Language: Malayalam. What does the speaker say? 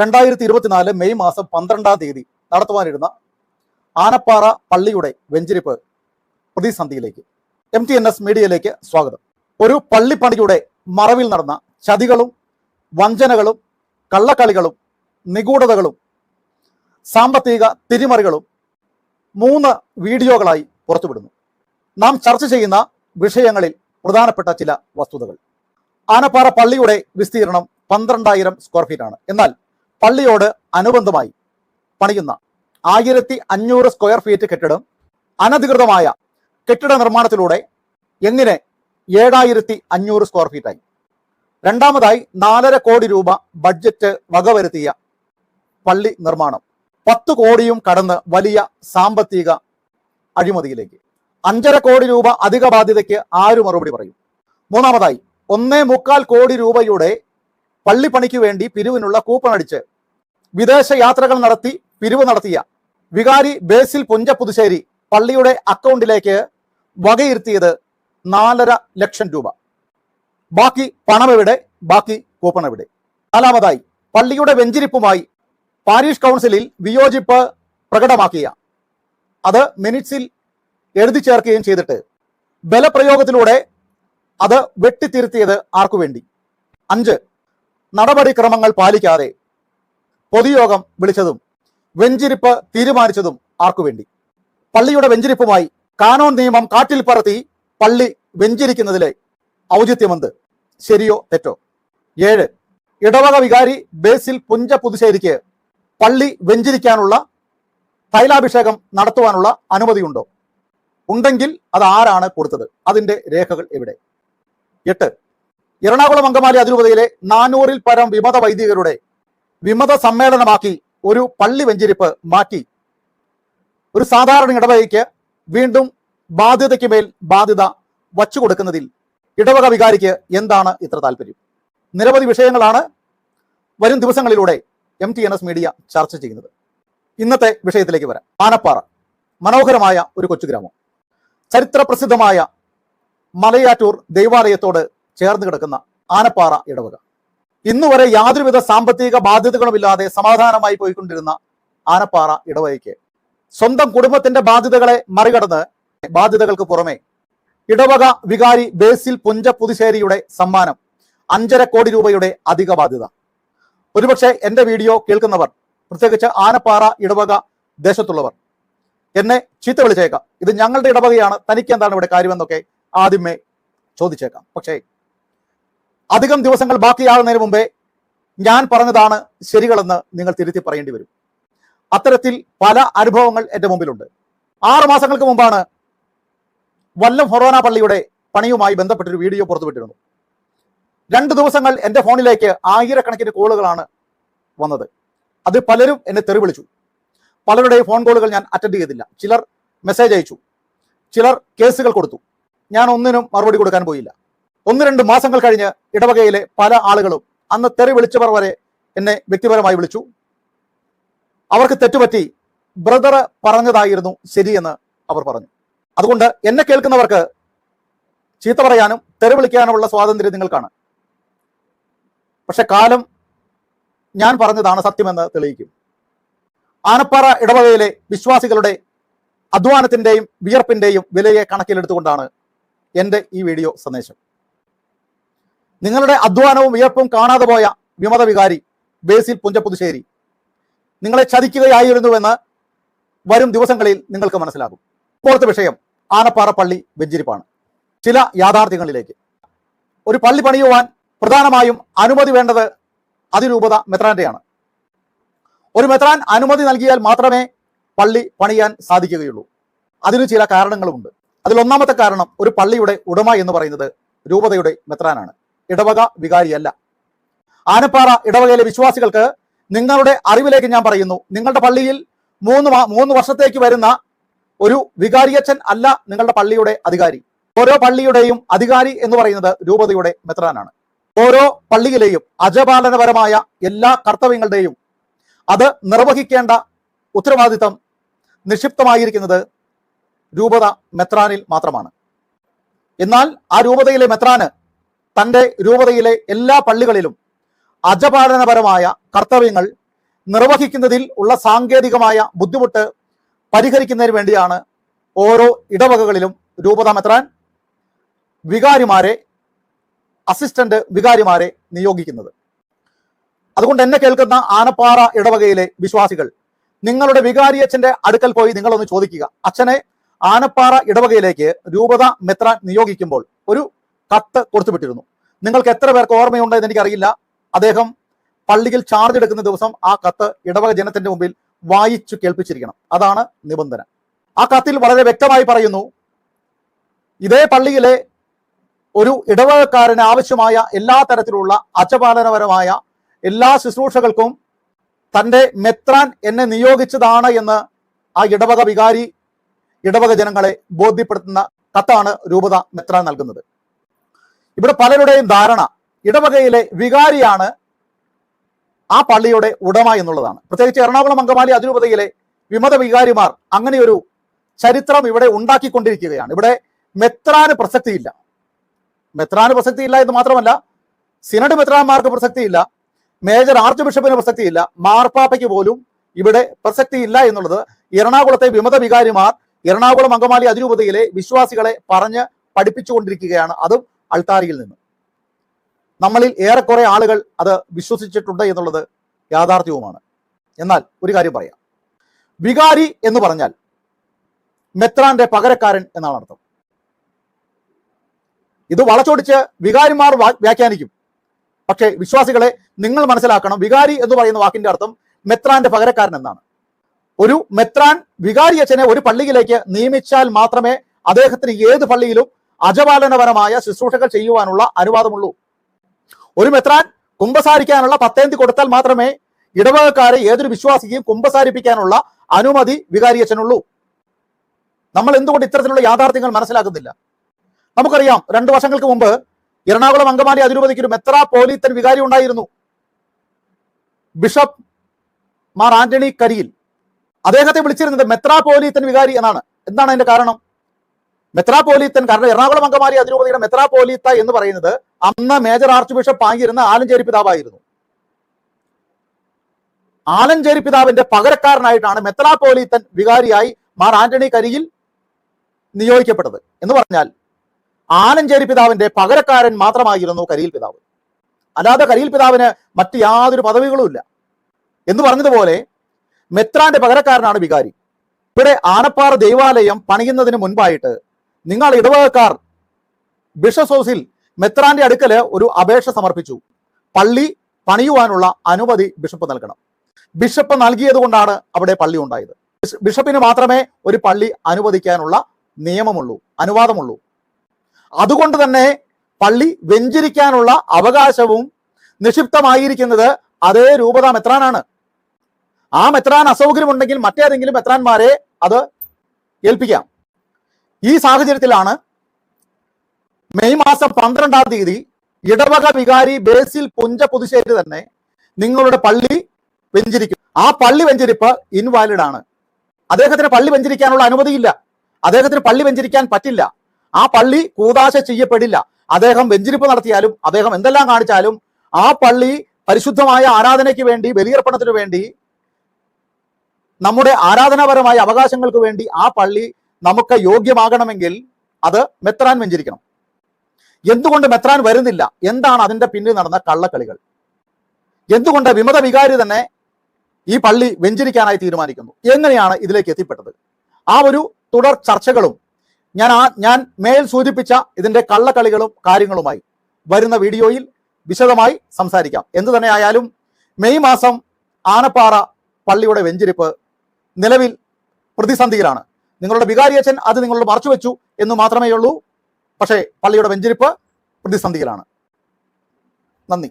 രണ്ടായിരത്തി ഇരുപത്തിനാല് മെയ് മാസം പന്ത്രണ്ടാം തീയതി നടത്തുവാനിരുന്ന ആനപ്പാറ പള്ളിയുടെ വെഞ്ചരിപ്പ് പ്രതിസന്ധിയിലേക്ക്. എം ടി എൻ എസ് മീഡിയയിലേക്ക് സ്വാഗതം. ഒരു പള്ളിപ്പണിയുടെ മറവിൽ നടന്ന ചതികളും വഞ്ചനകളും കള്ളക്കളികളും നിഗൂഢതകളും സാമ്പത്തിക തിരിമറികളും മൂന്ന് വീഡിയോകളായി പുറത്തുവിടുന്നു. നാം ചർച്ച ചെയ്യുന്ന വിഷയങ്ങളിൽ പ്രധാനപ്പെട്ട ചില വസ്തുതകൾ. ആനപ്പാറ പള്ളിയുടെ വിസ്തീർണം പന്ത്രണ്ടായിരം സ്ക്വയർ ഫീറ്റ് ആണ് എന്നാൽ പള്ളിയോട് അനുബന്ധമായി പണിയുന്ന ആയിരത്തി അഞ്ഞൂറ് സ്ക്വയർ ഫീറ്റ് കെട്ടിടം അനധികൃതമായ കെട്ടിട നിർമ്മാണത്തിലൂടെ എങ്ങനെ ഏഴായിരത്തി അഞ്ഞൂറ് സ്ക്വയർ ഫീറ്റായി രണ്ടാമതായി നാലര കോടി രൂപ ബഡ്ജറ്റ് വകവരുത്തിയ പള്ളി നിർമ്മാണം. പത്ത് കോടിയും കടന്ന് വലിയ സാമ്പത്തിക അഴിമതിയിലേക്ക്. അഞ്ചര കോടി രൂപ അധിക ബാധ്യതയ്ക്ക് ആര് മറുപടി പറയും. മൂന്നാമതായി ഒന്നേ മുക്കാൽ കോടി രൂപയുടെ പള്ളിപ്പണിക്ക് വേണ്ടി പിരിവിനുള്ള കൂപ്പൺ അടിച്ച് വിദേശ യാത്രകൾ നടത്തി പിരിവ് നടത്തിയ വികാരി ബേസിൽ പുഞ്ച പുതുശ്ശേരി പള്ളിയുടെ അക്കൗണ്ടിലേക്ക് വകയിരുത്തിയത് നാലര ലക്ഷം രൂപ. ബാക്കി പണം എവിടെ? ബാക്കി കൂപ്പൺ എവിടെ? നാലാമതായി പള്ളിയുടെ വെഞ്ചിരിപ്പുമായി പാരീഷ് കൗൺസിലിൽ വിയോജിപ്പ് പ്രകടമാക്കിയ. അത് മിനിറ്റ്സിൽ എഴുതി ചേർക്കുകയും ചെയ്തിട്ട്. ബലപ്രയോഗത്തിലൂടെ അത് വെട്ടിത്തിരുത്തിയത് ആർക്കു വേണ്ടി അഞ്ച് നടപടിക്രമങ്ങൾ പാലിക്കാതെ പൊതുയോഗം വിളിച്ചതും വെഞ്ചിരിപ്പ് തീരുമാനിച്ചതും ആർക്കുവേണ്ടി? പള്ളിയുടെ വെഞ്ചിരിപ്പുമായി കാനോൻ നിയമം കാട്ടിൽ പറത്തി പള്ളി വെഞ്ചിരിക്കുന്നതിലെ ഔചിത്യമെന്ത്? ശരിയോ തെറ്റോ? ഏഴ്. ഇടവക വികാരി ബേസിൽ പുഞ്ച പുതുശ്ശേരിക്ക് പള്ളി വെഞ്ചിരിക്കാനുള്ള തൈലാഭിഷേകം നടത്തുവാനുള്ള അനുമതിയുണ്ടോ? ഉണ്ടെങ്കിൽ അത് ആരാണ് കൊടുത്തത്? അതിന്റെ രേഖകൾ എവിടെ? എട്ട്. എറണാകുളം അങ്കമാലി അതിരൂപതയിലെ നാനൂറിൽ പരം വിമത വൈദികരുടെ വിമത സമ്മേളനമാക്കി ഒരു പള്ളി വെഞ്ചിരിപ്പ് മാറ്റി. ഒരു സാധാരണ ഇടവകയ്ക്ക് വീണ്ടും ബാധ്യതയ്ക്ക് മേൽ ബാധ്യത വച്ചു കൊടുക്കുന്നതിൽ ഇടവക വികാരിക്ക് എന്താണ് ഇത്ര താല്പര്യം? നിരവധി വിഷയങ്ങളാണ് വരും ദിവസങ്ങളിലൂടെ M T N S media ചർച്ച ചെയ്യുന്നത്. ഇന്നത്തെ വിഷയത്തിലേക്ക് വരാം. ആനപ്പാറ മനോഹരമായ ഒരു കൊച്ചു ഗ്രാമം. ചരിത്ര പ്രസിദ്ധമായ മലയാറ്റൂർ ദൈവാലയത്തോട് ചേർന്ന് കിടക്കുന്ന ആനപ്പാറ ഇടവക. ഇന്നുവരെ യാതൊരുവിധ സാമ്പത്തിക ബാധ്യതകളും ഇല്ലാതെ സമാധാനമായി പോയിക്കൊണ്ടിരുന്ന ആനപ്പാറ ഇടവകയ്ക്ക് സ്വന്തം കുടുംബത്തിന്റെ ബാധ്യതകളെ മറികടന്ന് ബാധ്യതകൾക്ക് പുറമെ ഇടവക വികാരി ബേസിൽ പുഞ്ച പുതുശ്ശേരിയുടെ സമ്മാനം അഞ്ചര കോടി രൂപയുടെ അധിക ബാധ്യത. ഒരുപക്ഷെ എന്റെ വീഡിയോ കേൾക്കുന്നവർ പ്രത്യേകിച്ച് ആനപ്പാറ ഇടവക ദേശത്തുള്ളവർ എന്നെ ചീത്ത വിളിച്ചേക്കാം. ഇത് ഞങ്ങളുടെ ഇടവകയാണ് തനിക്ക് എന്താണ് ഇവിടെ കാര്യമെന്നൊക്കെ ആദ്യമേ ചോദിച്ചേക്കാം. പക്ഷേ അധികം ദിവസങ്ങൾ ബാക്കിയാകുന്നതിന് മുമ്പേ ഞാൻ പറഞ്ഞതാണ് ശരികളെന്ന് നിങ്ങൾ തിരുത്തി പറയേണ്ടി വരും. അത്തരത്തിൽ പല അനുഭവങ്ങൾ എന്റെ മുമ്പിലുണ്ട്. ആറ് മാസങ്ങൾക്ക് മുമ്പാണ് വല്ലം ഫൊറോന പള്ളിയുടെ പണിയുമായി ബന്ധപ്പെട്ടൊരു വീഡിയോ പുറത്തുവിട്ടിരുന്നു രണ്ട് ദിവസങ്ങൾ എന്റെ ഫോണിലേക്ക് ആയിരക്കണക്കിന് കോളുകളാണ് വന്നത്. അത് പലരും എന്നെ തെറി വിളിച്ചു പലരുടെയും ഫോൺ കോളുകൾ ഞാൻ അറ്റൻഡ് ചെയ്തില്ല. ചിലർ മെസ്സേജ് അയച്ചു. ചിലർ കേസുകൾ കൊടുത്തു. ഞാൻ ഒന്നിനും മറുപടി കൊടുക്കാൻ പോയില്ല. ഒന്ന് രണ്ട് മാസങ്ങൾ കഴിഞ്ഞ് ഇടവകയിലെ പല ആളുകളും അന്ന് തെറി വിളിച്ചവർ വരെ എന്നെ വ്യക്തിപരമായി വിളിച്ചു. അവർക്ക് തെറ്റുപറ്റി ബ്രദർ പറഞ്ഞതായിരുന്നു ശരിയെന്ന് അവർ പറഞ്ഞു. അതുകൊണ്ട് എന്നെ കേൾക്കുന്നവർക്ക് ചീത്ത പറയാനും തെറി വിളിക്കാനുമുള്ള സ്വാതന്ത്ര്യം നിങ്ങൾക്കാണ്. പക്ഷെ കാലം ഞാൻ പറഞ്ഞതാണ് സത്യമെന്ന് തെളിയിക്കും. ആനപ്പാറ ഇടവകയിലെ വിശ്വാസികളുടെ അധ്വാനത്തിന്റെയും വിയർപ്പിന്റെയും വിലയെ കണക്കിലെടുത്തുകൊണ്ടാണ് എന്റെ ഈ വീഡിയോ സന്ദേശം. നിങ്ങളുടെ അധ്വാനവും വിയർപ്പും കാണാതെ പോയ വിമത വികാരി ബേസിൽ പുഞ്ചപ്പുതുശ്ശേരി. നിങ്ങളെ ചതിക്കുകയായിരുന്നുവെന്ന് വരും ദിവസങ്ങളിൽ നിങ്ങൾക്ക് മനസ്സിലാകും. ഇപ്പോഴത്തെ വിഷയം ആനപ്പാറ പള്ളി വെഞ്ചിരിപ്പാണ്. ചില യാഥാർത്ഥ്യങ്ങളിലേക്ക്. ഒരു പള്ളി പണിയുവാൻ പ്രധാനമായും അനുമതി വേണ്ടത് അതിരൂപത മെത്രാന്റെയാണ്. ഒരു മെത്രാൻ അനുമതി നൽകിയാൽ മാത്രമേ പള്ളി പണിയാൻ സാധിക്കുകയുള്ളൂ. അതിന് ചില കാരണങ്ങളുമുണ്ട്. അതിൽ ഒന്നാമത്തെ കാരണം ഒരു പള്ളിയുടെ ഉടമ എന്ന് പറയുന്നത് രൂപതയുടെ മെത്രാനാണ്. ഇടവക വികാരിയല്ല. ആനപ്പാറ ഇടവകയിലെ വിശ്വാസികൾക്ക് നിങ്ങളുടെ അറിവിലേക്ക് ഞാൻ പറയുന്നു. നിങ്ങളുടെ പള്ളിയിൽ മൂന്ന് മൂന്ന് വർഷത്തേക്ക് വരുന്ന ഒരു വികാരിയച്ഛൻ അല്ല നിങ്ങളുടെ പള്ളിയുടെ അധികാരി. ഓരോ പള്ളിയുടെയും അധികാരി എന്ന് പറയുന്നത് രൂപതയുടെ മെത്രാനാണ്. ഓരോ പള്ളിയിലെയും അജപാലനപരമായ എല്ലാ കർത്തവ്യങ്ങളുടെയും അത് നിർവഹിക്കേണ്ട ഉത്തരവാദിത്തം നിക്ഷിപ്തമായിരിക്കുന്നത് രൂപത മെത്രാനിൽ മാത്രമാണ്. എന്നാൽ ആ രൂപതയിലെ മെത്രാന് തന്റെ രൂപതയിലെ എല്ലാ പള്ളികളിലും അജപാലനപരമായ കർത്തവ്യങ്ങൾ നിർവഹിക്കുന്നതിൽ ഉള്ള സാങ്കേതികമായ ബുദ്ധിമുട്ട് പരിഹരിക്കുന്നതിന് വേണ്ടിയാണ് ഓരോ ഇടവകകളിലും രൂപത മെത്രാൻ വികാരിമാരെ അസിസ്റ്റന്റ് വികാരിമാരെ നിയോഗിക്കുന്നത്. അതുകൊണ്ട് എന്നെ കേൾക്കുന്ന ആനപ്പാറ ഇടവകയിലെ വിശ്വാസികൾ നിങ്ങളുടെ വികാരിയച്ഛന്റെ അടുക്കൽ പോയി നിങ്ങളൊന്ന് ചോദിക്കുക. അച്ഛനെ ആനപ്പാറ ഇടവകയിലേക്ക് രൂപത മെത്രാൻ നിയോഗിക്കുമ്പോൾ ഒരു കത്ത് കൊടുത്തുവിട്ടിരുന്നു. നിങ്ങൾക്ക് എത്ര പേർക്ക് ഓർമ്മയുണ്ട് എന്ന് എനിക്കറിയില്ല. അദ്ദേഹം പള്ളിയിൽ ചാർജ് എടുക്കുന്ന ദിവസം ആ കത്ത് ഇടവക ജനത്തിന്റെ മുമ്പിൽ വായിച്ചു കേൾപ്പിച്ചിരിക്കണം. അതാണ് നിബന്ധന. ആ കത്തിൽ വളരെ വ്യക്തമായി പറയുന്നു ഇതേ പള്ളിയിലെ ഒരു ഇടവകക്കാരന് ആവശ്യമായ എല്ലാ തരത്തിലുള്ള അച്ചപാലനപരമായ എല്ലാ ശുശ്രൂഷകൾക്കും തന്റെ മെത്രാൻ എന്നെ നിയോഗിച്ചതാണ് എന്ന് ആ ഇടവക വികാരി ഇടവക ജനങ്ങളെ ബോധ്യപ്പെടുത്തുന്ന കത്താണ് രൂപത മെത്രാൻ നൽകുന്നത്. ഇവിടെ പലരുടെയും ധാരണ ഇടവകയിലെ വികാരിയാണ് ആ പള്ളിയുടെ ഉടമ എന്നുള്ളതാണ്. പ്രത്യേകിച്ച് എറണാകുളം അങ്കമാലി അതിരൂപതയിലെ വിമത വികാരിമാർ അങ്ങനെയൊരു ചരിത്രം ഇവിടെ ഉണ്ടാക്കിക്കൊണ്ടിരിക്കുകയാണ്. ഇവിടെ മെത്രാന് പ്രസക്തിയില്ല. മെത്രാന് പ്രസക്തിയില്ല എന്ന് മാത്രമല്ല സിനഡ് മെത്രാന്മാർക്ക് പ്രസക്തിയില്ല മേജർ ആർച്ച് ബിഷപ്പിന് പ്രസക്തിയില്ല മാർപ്പാപ്പയ്ക്ക് പോലും ഇവിടെ പ്രസക്തിയില്ല എന്നുള്ളത് എറണാകുളത്തെ വിമത വികാരിമാർ എറണാകുളം അങ്കമാലി അതിരൂപതയിലെ വിശ്വാസികളെ പറഞ്ഞ് പഠിപ്പിച്ചുകൊണ്ടിരിക്കുകയാണ്. അതും അൾത്താരിയിൽ നിന്ന്. നമ്മളിൽ ഏറെക്കുറെ ആളുകൾ അത് വിശ്വസിച്ചിട്ടുണ്ട് എന്നുള്ളത് യാഥാർത്ഥ്യവുമാണ്. എന്നാൽ ഒരു കാര്യം പറയാം. വികാരി എന്ന് പറഞ്ഞാൽ മെത്രാന്റെ പകരക്കാരൻ എന്നാണ് അർത്ഥം. ഇത് വളച്ചൊടിച്ച് വികാരിമാർ വ്യാഖ്യാനിക്കും. പക്ഷേ വിശ്വാസികളെ നിങ്ങൾ മനസ്സിലാക്കണം വികാരി എന്ന് പറയുന്ന വാക്കിന്റെ അർത്ഥം മെത്രാന്റെ പകരക്കാരൻ എന്നാണ്. ഒരു മെത്രാൻ വികാരി അച്ഛനെ ഒരു പള്ളിയിലേക്ക് നിയമിച്ചാൽ മാത്രമേ അദ്ദേഹത്തിന് ഏത് പള്ളിയിലും അജപാലനപരമായ ശുശ്രൂഷകൾ ചെയ്യുവാനുള്ള അനുവാദമുള്ളൂ. ഒരു മെത്രാൻ കുമ്പസാരിക്കാനുള്ള പത്തേന്തി കൊടുത്താൽ മാത്രമേ ഇടവകക്കാരെ ഏതൊരു വിശ്വാസിയെയും കുമ്പസാരിപ്പിക്കാനുള്ള അനുമതി വികാരിയച്ഛനുള്ളൂ നമ്മൾ എന്തുകൊണ്ട് ഇത്തരത്തിലുള്ള യാഥാർത്ഥ്യങ്ങൾ മനസ്സിലാക്കുന്നില്ല? നമുക്കറിയാം രണ്ടു വർഷങ്ങൾക്ക് മുമ്പ് എറണാകുളം അങ്കമാലി അതിരൂപതയ്ക്ക് ഒരു മെത്രാ പോലീത്തൻ വികാരി ഉണ്ടായിരുന്നു. ബിഷപ്പ് മാർ ആന്റണി കരിയിൽ. അദ്ദേഹത്തെ വിളിച്ചിരുന്നത് മെത്രാ പോലീത്തൻ വികാരി എന്നാണ്. എന്താണ് അതിന്റെ കാരണം? മെത്രാപോലീത്തൻ കാരണം എറണാകുളം അങ്കമാലി അതിരൂപതയുടെ മെത്രാപോലീത്ത എന്ന് പറയുന്നത് അന്ന് മേജർ ആർച്ച് ബിഷപ്പ് ആയിരുന്ന ആലഞ്ചേരി പിതാവായിരുന്നു. ആലഞ്ചേരി പിതാവിന്റെ പകരക്കാരനായിട്ടാണ് മെത്രാപോലീത്തൻ വികാരിയായി മാർ ആന്റണി കരിയിൽ നിയോഗിക്കപ്പെട്ടത് എന്ന് പറഞ്ഞാൽ ആലഞ്ചേരി പിതാവിന്റെ പകരക്കാരൻ മാത്രമായിരുന്നു കരിയിൽ പിതാവ്. അല്ലാതെ കരിയിൽ പിതാവിന് മറ്റ് യാതൊരു പദവികളും ഇല്ല. എന്ന് പറഞ്ഞതുപോലെ മെത്രാന്റെ പകരക്കാരനാണ് വികാരി. ഇവിടെ ആനപ്പാറ ദൈവാലയം പണിയുന്നതിന് മുൻപായിട്ട് നിങ്ങൾ ഇടവകക്കാർ ബിഷപ്പ് ഹൗസിൽ മെത്രാന്റെ അടുക്കൽ ഒരു അപേക്ഷ സമർപ്പിച്ചു. പള്ളി പണിയുവാനുള്ള അനുമതി ബിഷപ്പ് നൽകണം. ബിഷപ്പ് നൽകിയത് കൊണ്ടാണ് അവിടെ പള്ളി ഉണ്ടായത്. ബിഷ- ബിഷപ്പിന് മാത്രമേ ഒരു പള്ളി അനുവദിക്കാനുള്ള നിയമമുള്ളൂ അനുവാദമുള്ളൂ. അതുകൊണ്ട് തന്നെ പള്ളി വെഞ്ചരിക്കാനുള്ള അവകാശവും നിക്ഷിപ്തമായിരിക്കുന്നത് അതേ രൂപത മെത്രാനാണ്. ആ മെത്രാൻ അസൗകര്യമുണ്ടെങ്കിൽ മറ്റേതെങ്കിലും മെത്രാന്മാരെ അത് ഏൽപ്പിക്കാം. ഈ സാഹചര്യത്തിലാണ് മെയ് മാസം പന്ത്രണ്ടാം തീയതി ഇടവക വികാരി ബേസിൽ പുഞ്ച പുതുശ്ശേരി തന്നെ നിങ്ങളുടെ പള്ളി വെഞ്ചരിക്കും. ആ പള്ളി വെഞ്ചരിപ്പ് ഇൻവാലിഡ് ആണ്. അദ്ദേഹത്തിന് പള്ളി വെഞ്ചരിക്കാനുള്ള അനുമതിയില്ല. അദ്ദേഹത്തിന് പള്ളി വെഞ്ചരിക്കാൻ പറ്റില്ല. ആ പള്ളി കൂതാശ ചെയ്യപ്പെടില്ല. അദ്ദേഹം വെഞ്ചരിപ്പ് നടത്തിയാലും അദ്ദേഹം എന്തെല്ലാം കാണിച്ചാലും ആ പള്ളി പരിശുദ്ധമായ ആരാധനയ്ക്ക് വേണ്ടി ബലിയർപ്പണത്തിന് വേണ്ടി നമ്മുടെ ആരാധനാപരമായ അവകാശങ്ങൾക്ക് വേണ്ടി ആ പള്ളി നമുക്ക് യോഗ്യമാകണമെങ്കിൽ അത് മെത്രാൻ വെഞ്ചരിക്കണം. എന്തുകൊണ്ട് മെത്രാൻ വരുന്നില്ല? എന്താണ് അതിന്റെ പിന്നിൽ നടന്ന കള്ളക്കളികൾ? എന്തുകൊണ്ട് വിമത വികാരി തന്നെ ഈ പള്ളി വെഞ്ചരിക്കാനായി തീരുമാനിക്കുന്നു? എങ്ങനെയാണ് ഇതിലേക്ക് എത്തിപ്പെട്ടത്? ആ ഒരു തുടർ ചർച്ചകളും ഞാൻ ആ ഞാൻ മേൽ സൂചിപ്പിച്ച ഇതിന്റെ കള്ളക്കളികളും കാര്യങ്ങളുമായി വരുന്ന വീഡിയോയിൽ വിശദമായി സംസാരിക്കാം. എന്തു തന്നെ ആയാലും മെയ് മാസം ആനപ്പാറ പള്ളിയുടെ വെഞ്ചിരിപ്പ് നിലവിൽ പ്രതിസന്ധിയിലാണ്. നിങ്ങളുടെ വികാരിയച്ഛൻ അത് നിങ്ങളോട് മറച്ചു വെച്ചു എന്ന് മാത്രമേ ഉള്ളൂ പക്ഷേ പള്ളിയുടെ വെഞ്ചിരിപ്പ് പ്രതിസന്ധിയിലാണ്. നന്ദി.